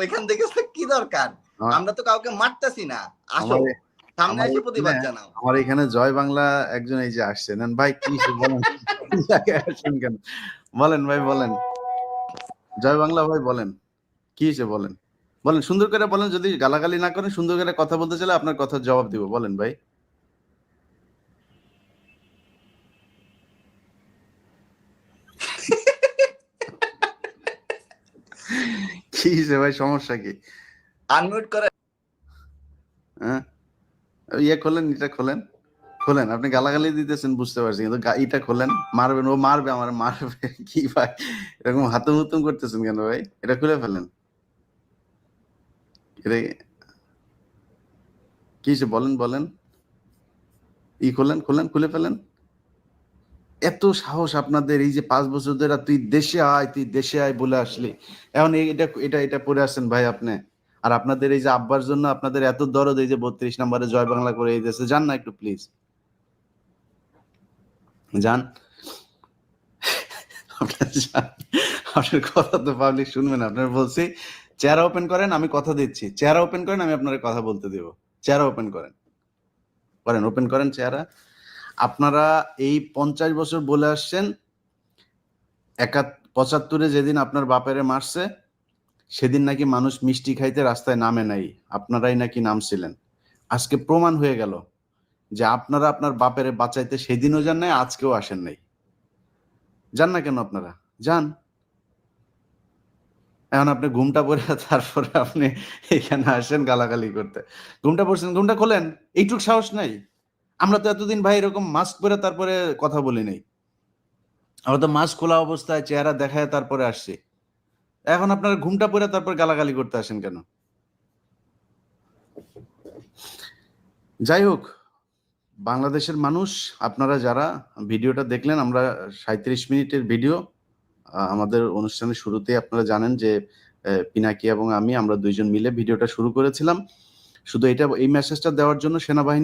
ওইখান থেকে কি দরকার? আমরা তো কাউকে মারতাছি না। আসো সামনে এসে প্রতিবাদ জানাও। আমার এখানে জয় বাংলা একজন এই যে আসছেন নেন ভাই কি বলেন কেন? বলেন ভাই বলেন। জয় বাংলা ভাই বলেন। কি হয়েছে বলেন। বলেন সুন্দর করে বলেন যদি গালাগালি না করেন সুন্দর করে কথা বলতে চাইলে আপনার কথার জবাব দিব। বলেন ভাই। কি ভাই সমস্যা কি? আনমিউট করে হ্যাঁ? ইয়ে খোলেন এটা খোলেন। খোলেন আপনি গালাগালি দিতেছেন বুঝতে পারছি কিন্তু ইটা খোলেন মারবেন ও মারবে আমার মারবে কি ভাই? এরকম হাতুম হুতুম করতেছেন কেন ভাই? এটা খুলে ফেলেন। এটা কি বলেন বলেন। ই খোলেন খোলেন খুলে ফেলেন। এত সাহস আপনাদের, এই যে পাঁচ বছর ধরে তুই দেশে আয়, তুই দেশে আয় বলে আসলি। এখন এটা এটা এটা পড়ে আসছেন ভাই আপনি। আর আপনাদের এই যে আব্বার জন্য আপনাদের এত দরদ, এই যে বত্রিশ নম্বরে জয় বাংলা করে এই দেশে যান না একটু প্লিজ যান। আপনার কথা তো পাবলিক শুনবেন, আপনার বলছি, চেহারা ওপেন করেন, আমি কথা দিচ্ছি। চেহারা ওপেন করেন, আমি আপনার কথা বলতে দেব। চেহারা ওপেন করেন। করেন ওপেন করেন চেহারা। আপনারা এই পঞ্চাশ বছর বলে আসছেন, একাত, পঁচাত্তরে যেদিন আপনার বাপেরে মারছে, সেদিন নাকি মানুষ মিষ্টি খাইতে রাস্তায় নামে নাই, আপনারাই নাকি নামছিলেন। আজকে প্রমাণ হয়ে গেল যে আপনারা আপনার বাপেরে বাঁচাইতে সেদিনও যান নাই, আজকেও আসেন নাই। যান না কেন আপনারা? যান। এখন আপনি ঘুমটা পরে তারপরে আপনি এখানে আসেন গালাগালি করতে। ঘুমটা পড়ছেন, ঘুমটা খোলেন? এইটুক সাহস নাই? আমরা তো এতদিন ভাই এরকম মাস্ক পরে তারপরে কথা বলি নাই। আমরা তো মাস্ক খোলা অবস্থায় চেহারা দেখায় তারপরে আসছি। এখন আপনার ঘুমটা পরে তারপর গালাগালি করতে আসেন কেন? যাই হোক, বাংলাদেশের মানুষ, আপনারা যারা ভিডিওটা দেখলেন, আমরা সাঁত্রিশ মিনিটের ভিডিও আমাদের অনুষ্ঠানের শুরুতে আপনারা জানেন যে পিনাকি এবং আমি আমরা দুইজন মিলে ভিডিওটা শুরু করেছিলাম। শুধু এটা, এই মেসেজটা দেওয়ার জন্য সেনাবাহিনী